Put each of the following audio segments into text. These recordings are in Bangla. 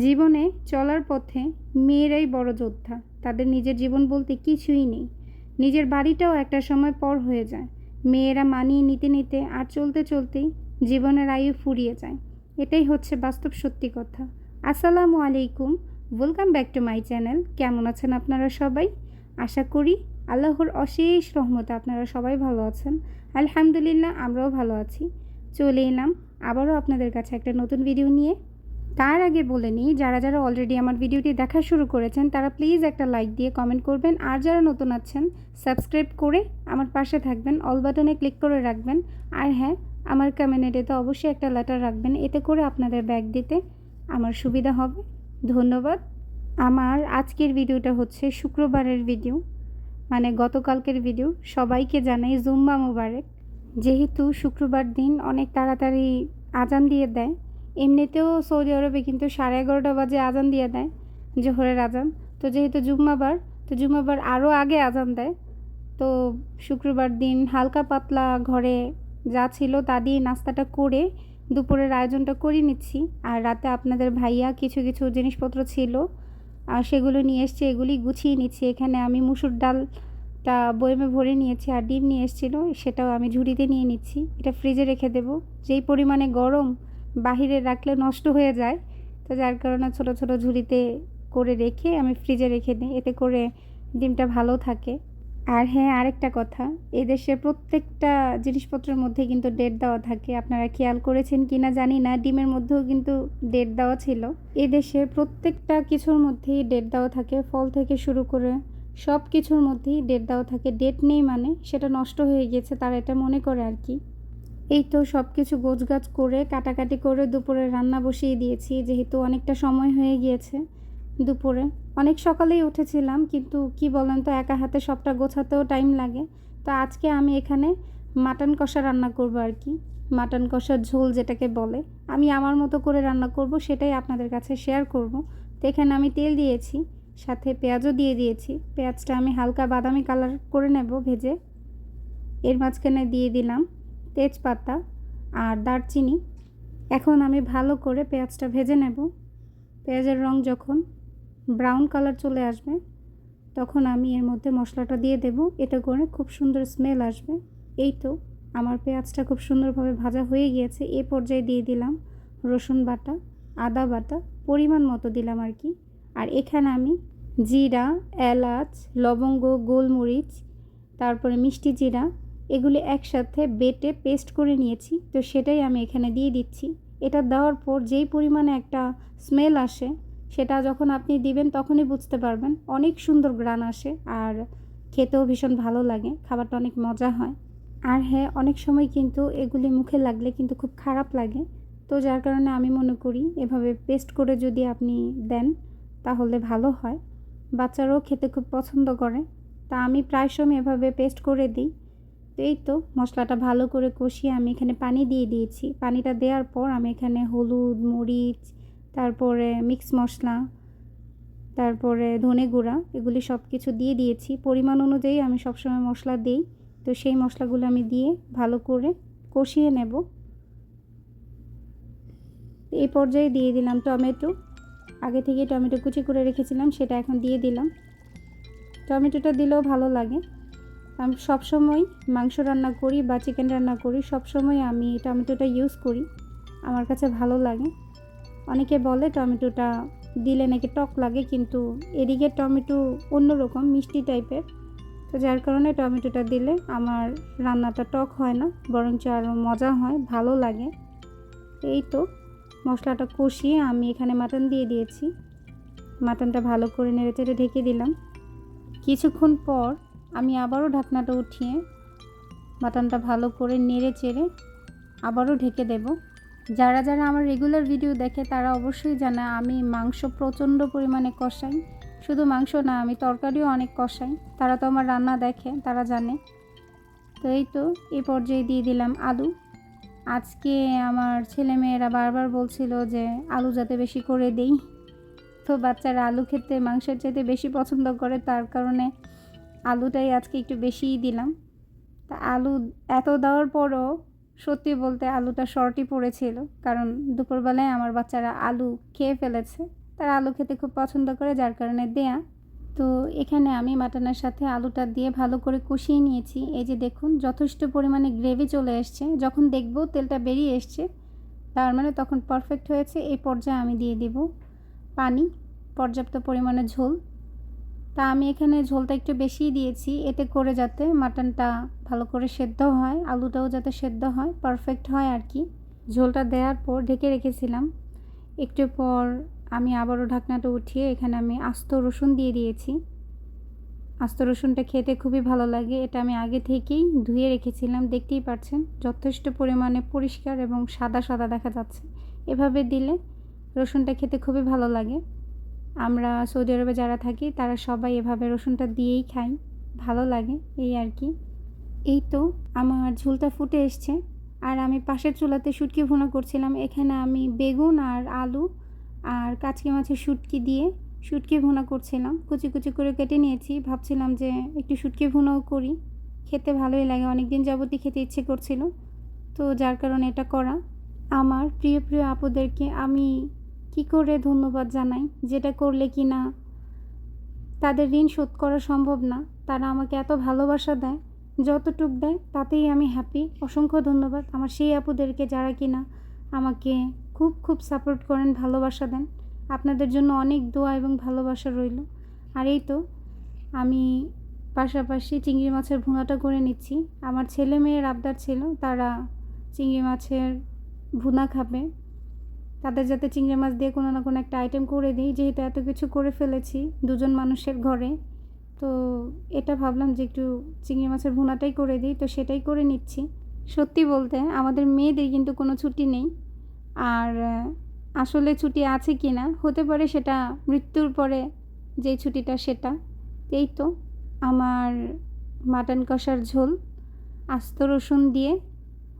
জীবনে চলার পথে মেয়েরাই বড় যোদ্ধা। তাদের নিজের জীবন বলতে কিছুই নেই। নিজের বাড়িটাও একটা সময় পর হয়ে যায়। মেয়েরা মানিয়ে নিতে নিতে আর চলতে চলতেই জীবনের আয়ু ফুরিয়ে যায়। এটাই হচ্ছে বাস্তব সত্যি কথা। আসসালামু আলাইকুম। Welcome back to my channel কেমন আছেন আপনারা সবাই? আশা করি আল্লাহর অশেষ রহমতে আপনারা সবাই ভালো আছেন। আলহামদুলিল্লাহ আমরাও ভালো আছি। চলে এলাম আবারও আপনাদের কাছে একটা নতুন ভিডিও নিয়ে। তার আগে বলে নিই, যারা যারা অলরেডি আমার ভিডিওটি দেখা শুরু করেছেন, তারা প্লিজ একটা লাইক দিয়ে কমেন্ট করবেন। আর যারা নতুন আছেন সাবস্ক্রাইব করে আমার পাশে থাকবেন অল বাটনে ক্লিক করে রাখবেন। আর হ্যাঁ আমার কমিউনিটিতে অবশ্যই একটা লেটার রাখবেন, এতে করে আপনাদের ব্যাগ দিতে আমার সুবিধা হবে। ধন্যবাদ। আমার আজকের ভিডিওটা হচ্ছে শুক্রবারের ভিডিও মানে গতকালকের ভিডিও সবাইকে জানাই জুম্মা মুবারক। যেহেতু শুক্রবার দিন অনেক তাড়াতাড়ি আজান দিয়ে দেয় এমনিতেও সৌদি আরবে কিন্তু সাড়ে এগারোটা বাজে আজান দিয়ে দেয়, জোহরের আজান। তো যেহেতু জুম্মাবার, তো জুম্মাবার আরও আগে আজান দেয়। তো শুক্রবার দিন হালকা পাতলা ঘরে যা ছিল তা দিয়ে নাস্তাটা করে দুপুরের আয়োজনটা করে নিচ্ছি। আর রাতে আপনাদের ভাইয়া কিছু কিছু জিনিসপত্র ছিল, আর সেগুলো নিয়ে এসছে, এগুলি গুছিয়ে নিচ্ছি। এখানে আমি মুসুর ডালটা বয়মে ভরে নিয়েছি আর ডিম নিয়ে এসেছিল, সেটাও আমি ঝুড়িতে নিয়ে নিচ্ছি। এটা ফ্রিজে রেখে দেবো। যেই পরিমাণে গরম বাহিরে রাখলে নষ্ট হয়ে যায়। তো যার কারণে ছোট ছোট ঝুড়িতে করে রেখে আমি ফ্রিজে রেখে দিই। এতে করে ডিমটা ভালো থাকে। আর হ্যাঁ আরেকটা কথা এদেশে প্রত্যেকটা জিনিসপত্রের মধ্যে কিন্তু ডেট দেওয়া থাকে। আপনারা খেয়াল করেছেন কি না জানি না, ডিমের মধ্যেও কিন্তু ডেট দেওয়া ছিল। এদেশে প্রত্যেকটা কিছুর মধ্যেই ডেট দেওয়া থাকে। ফল থেকে শুরু করে সব কিছুর মধ্যেই ডেট দেওয়া থাকে। ডেট নেই মানে সেটা নষ্ট হয়ে গেছে, তারা এটা মনে করে আর কি। এই তো সব কিছু গোছগাছ করে, কাটাকাটি করে দুপুরে রান্না বসিয়ে দিয়েছি, যেহেতু অনেকটা সময় হয়ে গিয়েছে দুপুরে। অনেক সকালেই উঠেছিলাম, কিন্তু কি বলেন তো, একা হাতে সবটা গোছাতেও টাইম লাগে। তো আজকে আমি এখানে মাটন কষা রান্না করব আর কি। মাটন কষার ঝোল যেটাকে বলে, আমি আমার মতো করে রান্না করব, সেটাই আপনাদের কাছে শেয়ার করব। তো এখানে আমি তেল দিয়েছি, সাথে পেঁয়াজও দিয়ে দিয়েছি। পেঁয়াজটা আমি হালকা বাদামি কালার করে নেব, ভেজে। এর মাঝখানে দিয়ে দিলাম তেজপাতা আর দারচিনি। এখন আমি ভালো করে পেঁয়াজটা ভেজে নেব। পেঁয়াজের রং যখন ব্রাউন কালার চলে আসবে, তখন আমি এর মধ্যে মশলাটা দিয়ে দেব। এটা করে খুব সুন্দর স্মেল আসবে। এই তো আমার পেঁয়াজটা খুব সুন্দরভাবে ভাজা হয়ে গিয়েছে। এ পর্যায়ে দিয়ে দিলাম রসুন বাটা, আদা বাটা, পরিমাণ মতো দিলাম আর কি। আর এখানে আমি জিরা, এলাচ, লবঙ্গ, গোলমরিচ, তারপরে মিষ্টি জিরা এগুলি একসাথে বেটে পেস্ট করে নিয়েছি। তো সেটাই আমি এখানে দিয়ে দিচ্ছি। এটা দেওয়ার পর যেই পরিমাণে একটা স্মেল আসে, সেটা যখন আপনি দিবেন তখনই বুঝতে পারবেন। অনেক সুন্দর গ্রান আসে আর খেতেও ভীষণ ভালো লাগে, খাবারটা অনেক মজা হয়। আর হ্যাঁ অনেক সময় কিন্তু এগুলি মুখে লাগলে কিন্তু খুব খারাপ লাগে। তো যার কারণে আমি মনে করি এভাবে পেস্ট করে যদি আপনি দেন তাহলে ভালো হয়। বাচ্চারাও খেতে খুব পছন্দ করে। তা আমি প্রায় সময় এভাবে পেস্ট করে দিই। এই তো মশলাটা ভালো করে কষিয়ে আমি এখানে পানি দিয়ে দিয়েছি। পানিটা দেওয়ার পর আমি এখানে হলুদ, মরিচ, তারপরে মিক্স মশলা, তারপরে ধনে গুঁড়া, এগুলি সব কিছু দিয়ে দিয়েছি। পরিমাণ অনুযায়ী আমি সবসময় মশলা দিই। তো সেই মশলাগুলো আমি দিয়ে ভালো করে কষিয়ে নেব। এই পর্যায়ে দিয়ে দিলাম টমেটো। আগে থেকে টমেটো কুচি করে রেখেছিলাম, সেটা এখন দিয়ে দিলাম। টমেটোটা দিলেও ভালো লাগে। আমি, সবসময় মাংস রান্না করি বা চিকেন রান্না করি, সবসময় আমি টমেটোটা ইউজ করি। আমার কাছে ভালো লাগে। অনেকে বলে টমেটোটা দিলে নাকি টক লাগে, কিন্তু এদিকে টমেটো অন্যরকম, মিষ্টি টাইপের। তো যার কারণে টমেটোটা দিলে আমার রান্নাটা টক হয় না, বরঞ্চ আরও মজা হয়, ভালো লাগে। এই তো, মশলাটা কষিয়ে আমি এখানে মাটন দিয়ে দিয়েছি। মাটনটা ভালো করে নেড়ে চেড়ে ঢেকে দিলাম। কিছুক্ষণ পর আমি আবারও ঢাকনাটা উঠিয়ে মাটনটা ভালো করে নেড়ে চেড়ে আবারও ঢেকে দেব। যারা যারা আমার রেগুলার ভিডিও দেখে তারা অবশ্যই জানে আমি মাংস প্রচণ্ড পরিমাণে কষাই। শুধু মাংস না, আমি তরকারিও অনেক কষাই। তারা তো আমার রান্না দেখে, তারা জানে। তো এই তো এই পর্যায়ে দিয়ে দিলাম আলু। আজকে আমার ছেলেমেয়েরা বারবার বলছিল যে আলু যাতে বেশি করে দেই। তো বাচ্চারা আলু খেতে, মাংসের চাইতে বেশি পছন্দ করে, তার কারণে আলুটাই আজকে একটু বেশিই দিলাম। তা আলু এত দেওয়ার পরও সত্যি বলতে আলুটা শর্টই পড়েছিল, কারণ দুপুরবেলায় আমার বাচ্চারা আলু খেয়ে ফেলেছে। তারা আলু খেতে খুব পছন্দ করে, যার কারণে দেয়া। তো এখানে আমি মাটনের সাথে আলুটা দিয়ে ভালো করে কষিয়ে নিয়েছি। এই যে দেখুন, যথেষ্ট পরিমাণে গ্রেভি চলে এসছে। যখন দেখব তেলটা বেরিয়ে এসছে, তার মানে তখন পারফেক্ট হয়েছে। এই পর্যায়ে আমি দিয়ে দিব পানি, পর্যাপ্ত পরিমাণে ঝোল। তা আমি এখানে ঝোলটা একটু বেশিই দিয়েছি, এতে করে যাতে মাটনটা ভালো করে সেদ্ধ হয়, আলুটাও যাতে সেদ্ধ হয় পারফেক্ট হয় আর কি। ঝোলটা দেওয়ার পর ঢেকে রেখেছিলাম। একটু পর আমি আবারও ঢাকনাটা উঠিয়ে এখানে আমি আস্ত রসুন দিয়ে দিয়েছি। আস্ত রসুনটা খেতে খুবই ভালো লাগে, এটা আমি আগে থেকেই ধুয়ে রেখেছিলাম, দেখতেই পাচ্ছেন, যথেষ্ট পরিমাণে পরিষ্কার এবং সাদা সাদা দেখা যাচ্ছে। এভাবে দিলে রসুনটা খেতে খুবই ভালো লাগে। আমরা সৌদি আরবে যারা থাকি, তারা সবাই এভাবে রসুনটা দিয়েই খাই ভালো লাগে এই আর কি। এই তো আমার ঝুলটা ফুটে এসছে। আর আমি পাশের চুলাতে শুটকি ভুনা করছিলাম। এখানে আমি বেগুন আর আলু আর কাচকি মাছের শুটকি দিয়ে শুটকি ভুনা করছিলাম। কুচি কুচি করে কেটে নিয়েছি। ভাবছিলাম যে একটু শুটকি ভুনাও করি। খেতে ভালোই লাগে। অনেক দিন যাবতই খেতে ইচ্ছে করছিল। তো যার কারণে এটা করা। আমার প্রিয় প্রিয় আপুদেরকে আমি কি করে ধন্যবাদ জানাই? যেটা করলে কি না? তাদের ঋণ শোধ করা সম্ভব না। তারা আমাকে এত ভালোবাসা দেয়, যতটুক দেয় তাতেই আমি হ্যাপি অসংখ্য ধন্যবাদ। আমার সেই আপুদেরকে যারা কিনা আমাকে খুব খুব সাপোর্ট করেন, ভালোবাসা দেন। আপনাদের জন্য অনেক দোয়া এবং ভালোবাসা রইল। আর এই তো, আমি পাশাপাশি চিংড়ি মাছের ভুনাটা করে নিচ্ছি। আমার ছেলে মেয়ের আবদার ছিল, তারা চিংড়ি মাছের ভুনা খাবে। তাদের যাতে চিংড়ি মাছ দিয়ে কোনো না কোনো একটা আইটেম করে দিই, যেহেতু এত কিছু করে ফেলেছি দুজন মানুষের ঘরে। তো এটা ভাবলাম যে একটু চিংড়ি মাছের ভুনাটাই করে দিই, তো সেটাই করে নিচ্ছি। সত্যি বলতে আমাদের মেয়েদের কিন্তু কোনো ছুটি নেই। আর আসলে ছুটি আছে কি না হতে পারে সেটা মৃত্যুর পরে যেই ছুটিটা সেটা। এই তো, আমার মাটন কষার ঝোল, আস্ত রসুন দিয়ে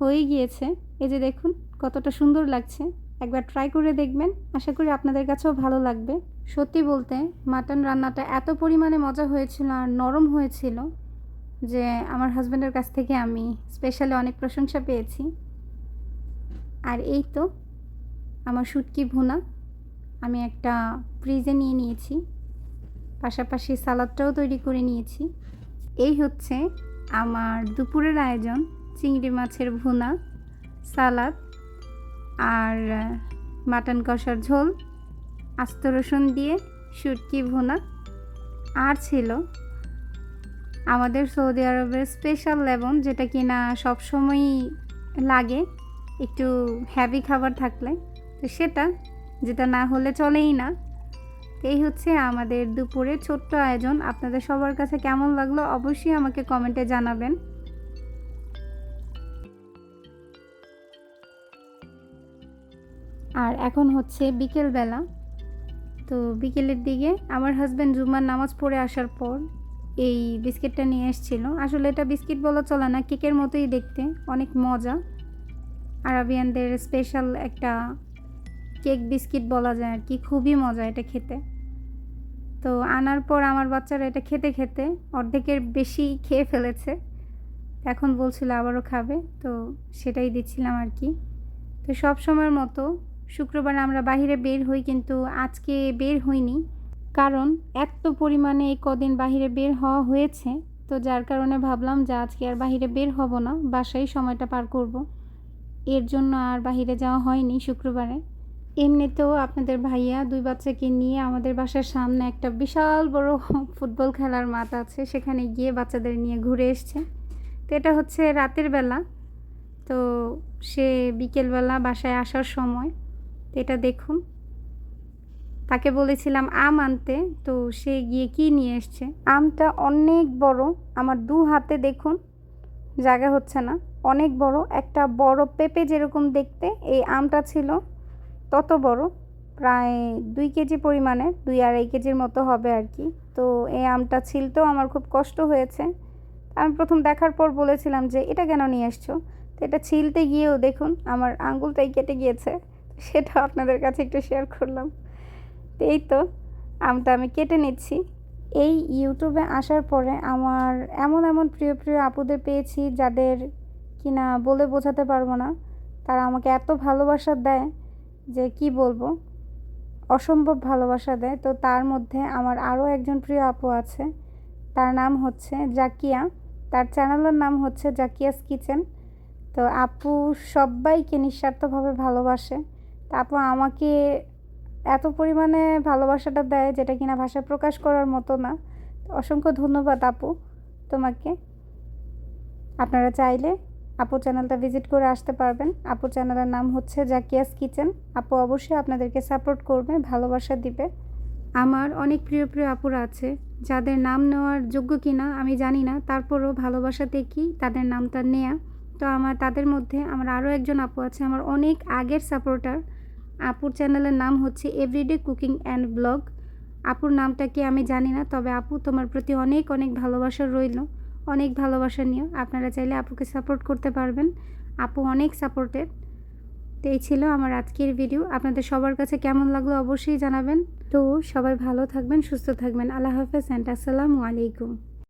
হয়ে গিয়েছে। এই যে দেখুন, কতটা সুন্দর লাগছে। একবার ট্রাই করে দেখবেন। আশা করি আপনাদের কাছেও ভালো লাগবে। সত্যি বলতে মাটন রান্নাটা এত পরিমাণে মজা হয়েছিল আর নরম হয়েছিল যে আমার হাজব্যান্ডের কাছ থেকে আমি স্পেশালি অনেক প্রশংসা পেয়েছি। আর এই তো, আমার শুটকি ভুনা। আমি একটা ফ্রিজে নিয়ে নিয়েছি। পাশাপাশি সালাদটাও তৈরি করে নিয়েছি। এই হচ্ছে আমার দুপুরের আয়োজন, চিংড়ি মাছের ভুনা, সালাদ আর মাটন কষার ঝোল, আস্ত রসুন দিয়ে শুটকি ভুনা। আর ছিল আমাদের সৌদি আরবের স্পেশাল লেবন যেটা কিনা সবসময়ই লাগে, একটু হ্যাভি খাবার থাকলে। তো সেটা, যেটা না হলে চলেই না। এই হচ্ছে আমাদের দুপুরে ছোট্ট আয়োজন। আপনাদের সবার কাছে কেমন লাগল অবশ্যই আমাকে কমেন্টে জানাবেন। আর এখন হচ্ছে বিকেলবেলা। তো বিকেলের দিকে আমার হাজব্যান্ড জুম্মার নামাজ পড়ে আসার পর এই বিস্কিটটা নিয়ে এসেছিল। আসলে এটা বিস্কিট বলা চলে না, কেকের মতোই দেখতে, অনেক মজা। আরাবিয়ানদের স্পেশাল একটা কেক বিস্কিট বলা যায় আর কি, খুবই মজা এটা খেতে। তো আনার পর আমার বাচ্চারা এটা খেতে খেতে অর্ধেকের বেশি খেয়ে ফেলেছে। এখন বলছিল আবারও খাবে, তো সেটাই দিচ্ছিলাম আর কি। তো সব সময়ের মতো শুক্রবার আমরা বাহিরে বের হই, কিন্তু আজকে বের হইনি। কারণ এত পরিমাণে এই কদিন বাহিরে বের হওয়া হয়েছে, তো যার কারণে ভাবলাম যে আজকে আর বাহিরে বের হব না, বাসায় সময়টা পার করব। এর জন্য আর বাহিরে যাওয়া হয়নি শুক্রবারে। এমনিতেও আপনাদের ভাইয়া দুই বাচ্চাকে নিয়ে আমাদের বাসার সামনে একটা বিশাল বড় ফুটবল খেলার মাঠ আছে, সেখানে গিয়ে বাচ্চাদের নিয়ে ঘুরে এসছে। তো এটা হচ্ছে রাতের বেলা। তো সে বিকেলবেলা বাসায় আসার সময় তো এটা দেখুন। তাকে বলেছিলাম, আম আনতে। তো সে গিয়ে কি নিয়ে এসছে? আমটা অনেক বড়। আমার দু হাতে দেখুন, জায়গা হচ্ছে না। অনেক বড়। একটা বড় পেঁপে যেরকম দেখতে, এই আমটা ছিল তত বড়। প্রায় দুই কেজি পরিমাণে দুই আড়াই কেজির মতো হবে আর কি। তো এই আমটা ছিলতেও আমার খুব কষ্ট হয়েছে। আমি প্রথম দেখার পর বলেছিলাম যে, এটা কেন নিয়ে এসছো? তো এটা ছিলতে গিয়েও দেখুন, আমার আঙ্গুলটাই কেটে গিয়েছে। সেটা আপনাদের কাছে একটু শেয়ার করলাম। তো এই তো, আমটা আমি কেটে নিচ্ছি। এই ইউটিউবে আসার পরে আমার এমন এমন প্রিয় প্রিয় আপুদের পেয়েছি যাদের কিনা বলে বোঝাতে পারব না। তারা আমাকে এত ভালোবাসা দেয় যে কি বলব? অসম্ভব ভালোবাসা দেয়। তো তার মধ্যে আমার আরও একজন প্রিয় আপু আছে। তার নাম হচ্ছে জাকিয়া। তার চ্যানেলের নাম হচ্ছে জাকিয়াস কিচেন। তো আপু সবাইকে নিঃস্বার্থভাবে ভালোবাসে। তা আপু আমাকে এত পরিমাণে ভালোবাসাটা দেয় যেটা কিনা ভাষা প্রকাশ করার মতো না। অসংখ্য ধন্যবাদ আপু তোমাকে। আপনারা চাইলে আপু চ্যানেলটা ভিজিট করে আসতে পারবেন। আপু চ্যানেলের নাম হচ্ছে জাকিয়াস কিচেন। আপু অবশ্যই আপনাদেরকে সাপোর্ট করবে, ভালোবাসা দিবে। আমার অনেক প্রিয় প্রিয় আপুরা আছে, যাদের নাম নেওয়ার যোগ্য কিনা আমি জানি না, তারপরও ভালোবাসা দেখি, তাদের নামটা নেয়া। তো আমার, তাদের মধ্যে আমার আরও একজন আপু আছে, আমার অনেক আগের সাপোর্টার আপুর চ্যানেলের নাম হচ্ছে এভরিডে কুকিং অ্যান্ড ব্লগ আপুর নামটা কি আমি জানি না, তবে আপু তোমার প্রতি অনেক অনেক ভালোবাসা রইল। অনেক ভালোবাসা নিও। আপনারা চাইলে আপুকে সাপোর্ট করতে পারবেন। আপু অনেক সাপোর্টেড তো এই ছিল আমার আজকের ভিডিও আপনাদের সবার কাছে কেমন লাগল অবশ্যই জানাবেন। তো সবাই ভালো থাকবেন, সুস্থ থাকবেন। আল্লাহ হাফেজ অ্যান্ড আসসালামু আলাইকুম।